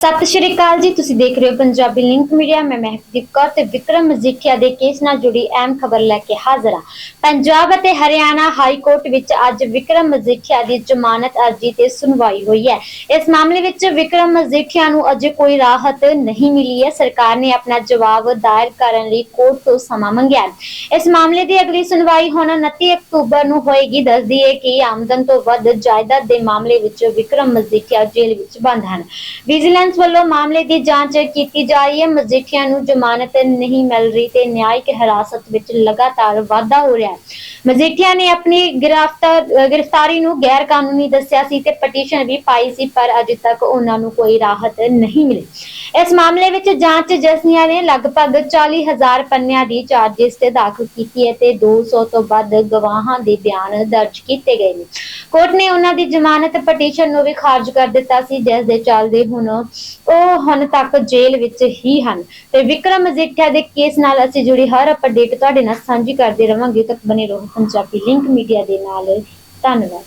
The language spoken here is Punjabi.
ਸਤਿ ਸ਼੍ਰੀ ਅਕਾਲ ਜੀ, ਤੁਸੀਂ ਦੇਖ ਰਹੇ ਹੋ ਪੰਜਾਬੀ ਲਿੰਕ ਮੀਡੀਆ ਮੈਂ ਮਹਿਕਦੀਪ ਕੌਰ ਤੇ ਵਿਕਰਮ ਮਜੀਠੀਆ ਦੇ ਕੇਸ ਨਾਲ ਜੁੜੀ ਅਹਿਮ ਖਬਰ ਲੈ ਕੇ ਹਾਜ਼ਰ ਹਾਂ। ਪੰਜਾਬ ਅਤੇ ਹਰਿਆਣਾ ਹਾਈ ਕੋਰਟ ਵਿੱਚ ਅੱਜ ਵਿਕਰਮ ਮਜੀਠੀਆ ਦੀ ਜ਼ਮਾਨਤ ਅਰਜ਼ੀ ਤੇ ਸੁਣਵਾਈ ਹੋਈ ਹੈ। ਇਸ ਮਾਮਲੇ ਵਿੱਚ ਵਿਕਰਮ ਮਜੀਠੀਆ ਨੂੰ ਅਜੇ ਕੋਈ ਰਾਹਤ ਨਹੀਂ ਮਿਲੀ ਹੈ। ਸਰਕਾਰ ਨੇ ਆਪਣਾ ਜਵਾਬ ਦਾਇਰ ਕਰਨ ਲਈ ਕੋਰਟ ਤੋਂ ਸਮਾਂ ਮੰਗਿਆ। ਇਸ ਮਾਮਲੇ ਦੀ ਅਗਲੀ ਸੁਣਵਾਈ ਹੁਣ 29 ਅਕਤੂਬਰ ਨੂੰ ਹੋਏਗੀ। ਦੱਸਦੀ ਹੈ ਕਿ ਆਮਦਨ ਤੋਂ ਵੱਧ ਜਾਇਦਾਦ ਦੇ ਮਾਮਲੇ ਵਿੱਚ ਵਿਕਰਮ ਮਜੀਠੀਆ ਜੇਲ੍ਹ ਵਿੱਚ ਬੰਦ ਹਨ। ਵਿਜੀਲੈਂਸ ਵੱਲੋਂ ਮਾਮਲੇ ਦੀ ਜਾਂਚ ਕੀਤੀ ਜਾ ਰਹੀ ਹੈ। ਮਜੀਠੀਆ ਨੂੰ ਜ਼ਮਾਨਤ ਨਹੀਂ ਮਿਲ ਰਹੀ ਤੇ ਨਿਆਇਕ ਹਿਰਾਸਤ ਵਿੱਚ ਲਗਾਤਾਰ ਵਾਧਾ ਹੋ ਰਿਹਾ ਹੈ। ਮਜੀਠੀਆ ਨੇ ਆਪਣੀ ਗ੍ਰਿਫਤਾਰ ਗ੍ਰਿਫਤਾਰੀ ਨੂੰ ਗੈਰ ਕਾਨੂੰਨੀ ਦੱਸਿਆ ਸੀ ਤੇ ਪਟੀਸ਼ਨ ਵੀ ਪਾਈ ਸੀ, ਪਰ ਅਜੇ ਤੱਕ ਉਹਨਾਂ ਨੂੰ ਕੋਈ ਰਾਹਤ ਨਹੀਂ ਮਿਲੀ। ਇਸ ਮਾਮਲੇ ਵਿੱਚ ਜਾਂਚ ਏਜੰਸੀਆਂ ਨੇ ਲਗਭਗ 40000 ਪੰਨਿਆਂ ਦੀ ਚਾਰਜਿਸ ਤੇ ਦਾਖਲ ਕੀਤੀ ਹੈ ਤੇ 200 ਤੋਂ ਵੱਧ ਗਵਾਹਾਂ ਦੇ ਬਿਆਨ ਦਰਜ ਕੀਤੇ ਗਏ ਨੇ। ਕੋਰਟ ਨੇ ਉਹਨਾਂ ਦੀ ਜ਼ਮਾਨਤ ਪਟੀਸ਼ਨ ਨੂੰ ਵੀ ਖਾਰਜ ਕਰ ਦਿੱਤਾ ਸੀ, ਜਿਸ ਦੇ ਚੱਲਦੇ ਹੁਣ ਉਹ ਹੁਣ ਤੱਕ ਜੇਲ੍ਹ ਵਿੱਚ ਹੀ ਹਨ। ਤੇ ਵਿਕਰਮ ਮਜੀਠੀਆ ਦੇ ਕੇਸ ਨਾਲ ਅਸੀਂ ਜੁੜੀ ਹਰ ਅਪਡੇਟ ਤੁਹਾਡੇ ਨਾਲ ਸਾਂਝੀ ਕਰਦੇ ਰਵਾਂਗੇ। ਤੱਕ ਬਨੇ ਰਹੋ ਪੰਜਾਬੀ ਲਿੰਕ ਮੀਡੀਆ ਦੇ ਨਾਲ। ਧੰਨਵਾਦ।